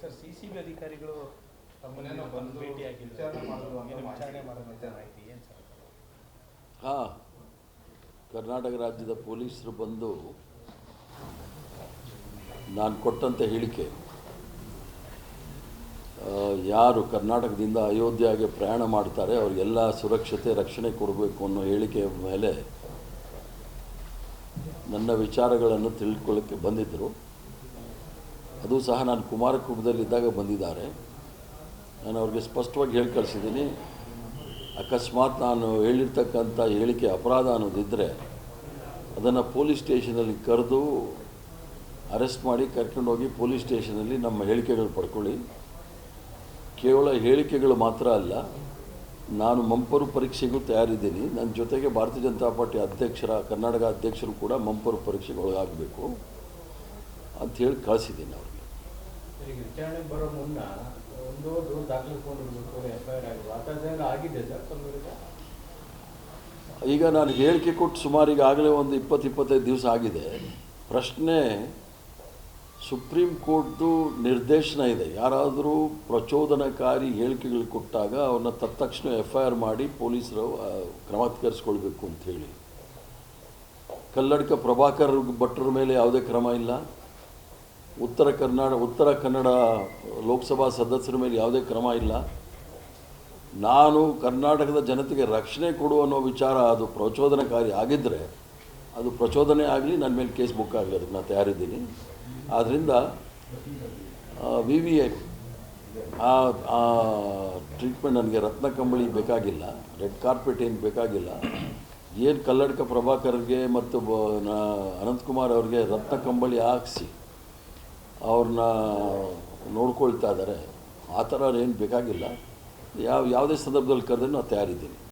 Sir C C B ಅಧಿಕಾರಿಗಳು ತಮ್ಮನ್ನೇನೋ ಬಂದು ಬಂದು ಭೇಟಿಯಾಗಿದ್ರು ವಿಚಾರಣೆ ಮಾಡಿದ್ರು ಅಂತ ಏನು ವಿಚಾರಣೆ ಮಾಹಿತಿ. ಮಾಹಿತಿ ಏನು ಸರ್? ಹಾಂ ಕರ್ನಾಟಕ ರಾಜ್ಯದ ಪೊಲೀಸರು ಬಂದು ನಾನು ಕೊಟ್ಟಂತ ಹೇಳಿಕೆ. ಆ, ಯಾರು ಕರ್ನಾಟಕದಿಂದ ಅಯೋಧ್ಯೆಗೆ ಪ್ರಯಾಣ ಮಾಡ್ತಾರೆ ಅವ್ರಿಗೆಲ್ಲ ಸುರಕ್ಷತೆ ರಕ್ಷಣೆ ಕೊಡಬೇಕು ಅನ್ನೋ ಹೇಳಿಕೆಯ ಮೇಲೆ ನನ್ನ ವಿಚಾರಗಳನ್ನು ತಿಳ್ಕೊಳ್ಳೋಕ್ಕೆ ಬಂದಿದ್ದರು. ಅದು ಸಹ ನಾನು ಇದ್ದಾಗ ಬಂದಿದ್ದಾರೆ. ನಾನು ಅವ್ರಿಗೆ ಸ್ಪಷ್ಟವಾಗಿ ಹೇಳಿ ಕಳಿಸಿದ್ದೀನಿ. ಅಕಸ್ಮಾತ್ ನಾನು ಹೇಳಿರ್ತಕ್ಕಂಥ ಹೇಳಿಕೆ ಅಪರಾಧ ಅನ್ನೋದಿದ್ದರೆ ಅದನ್ನು ಪೊಲೀಸ್ ಸ್ಟೇಷನಲ್ಲಿ ಕರೆದು ಅರೆಸ್ಟ್ ಮಾಡಿ ಕರ್ಕೊಂಡೋಗಿ ಪೊಲೀಸ್ ಸ್ಟೇಷನಲ್ಲಿ ನಮ್ಮ ಹೇಳಿಕೆಗಳು ಪಡ್ಕೊಳ್ಳಿ. ಕೇವಲ ಹೇಳಿಕೆಗಳು ಮಾತ್ರ ಅಲ್ಲ, ನಾನು ಮಂಪರು ಪರೀಕ್ಷೆಗೂ ತಯಾರಿದ್ದೀನಿ. ನನ್ನ ಜೊತೆಗೆ ಭಾರತೀಯ ಜನತಾ ಪಾರ್ಟಿ ಅಧ್ಯಕ್ಷರ, ಕರ್ನಾಟಕ ಅಧ್ಯಕ್ಷರು ಕೂಡ ಮಂಪರು ಪರೀಕ್ಷೆಗೆ ಒಳಗಾಗಬೇಕು ಅಂಥೇಳಿ ಕಳಿಸಿದ್ದೀನಿ ಅವ್ರಿಗೆ. ಈಗ ಬರೋ ಮುನ್ನ ದಾಖಲಿಸ್ಕೊಂಡಿರ್ಬೇಕು ಎಫ್ ಆಗಿದೆ ಆ ಆಗಿದೆ ಸರ್ ಈಗ ನಾನು ಹೇಳಿಕೆ ಕೊಟ್ಟು ಸುಮಾರು ಈಗಾಗಲೇ ಒಂದು ಇಪ್ಪತ್ತು, ಇಪ್ಪತ್ತೈದು ದಿವಸ ಆಗಿದೆ. ಪ್ರಶ್ನೆ ಸುಪ್ರೀಂ ಕೋರ್ಟ್ದು ನಿರ್ದೇಶನ ಇದೆ. ಯಾರಾದರೂ ಪ್ರಚೋದನಕಾರಿ ಹೇಳಿಕೆಗಳು ಕೊಟ್ಟಾಗ ಅವನ್ನ ತತ್ಕ್ಷಣ ಎಫ್ ಐ ಆರ್ ಮಾಡಿ ಪೊಲೀಸರು ಕ್ರಮ ಅಂತ ಅಂಥೇಳಿ ಕಲ್ಲಡ್ಕ ಪ್ರಭಾಕರ್ ಭಟ್ರ ಮೇಲೆ ಯಾವುದೇ ಕ್ರಮ ಇಲ್ಲ? ಉತ್ತರ ಕರ್ನಾಟಕ ಉತ್ತರ ಕನ್ನಡ ಲೋಕಸಭಾ ಸದಸ್ಯರ ಮೇಲೆ ಯಾವುದೇ ಕ್ರಮ ಇಲ್ಲ. ನಾನು ಕರ್ನಾಟಕದ ಜನತೆಗೆ ರಕ್ಷಣೆ ಕೊಡು ಅನ್ನೋ ವಿಚಾರ ಅದು ಪ್ರಚೋದನಕಾರಿ ಆಗಿದ್ದರೆ ಅದು ಪ್ರಚೋದನೆ ಆಗಲಿ, ನನ್ನ ಮೇಲೆ ಕೇಸ್ ಬುಕ್ ಆಗಲಿ, ಅದಕ್ಕೆ ನಾನು ತಯಾರಿದ್ದೀನಿ. ಆದ್ದರಿಂದ ವಿ ವಿ ಎ ಆ ಟ್ರೀಟ್ಮೆಂಟ್ ನನಗೆ ರತ್ನ ಕಂಬಳಿ ಬೇಕಾಗಿಲ್ಲ, ರೆಡ್ ಕಾರ್ಪೆಟ್ ಏನು ಬೇಕಾಗಿಲ್ಲ. ಏನು ಕಲ್ಲಡ್ಕ ಪ್ರಭಾಕರ್ಗೆ ಮತ್ತು ಅನಂತಕುಮಾರ್ ಅವ್ರಿಗೆ ರತ್ನ ಕಂಬಳಿ ಹಾಕಿಸಿ ಅವ್ರನ್ನ ನೋಡ್ಕೊಳ್ತಾ ಇದ್ದಾರೆ. ಆ ಥರ ಏನು ಬೇಕಾಗಿಲ್ಲ. ಯಾವ ಯಾವುದೇ ಸಂದರ್ಭದಲ್ಲಿ ಕರೆದ್ರೆ ನಾನು ತಯಾರಿದ್ದೀನಿ.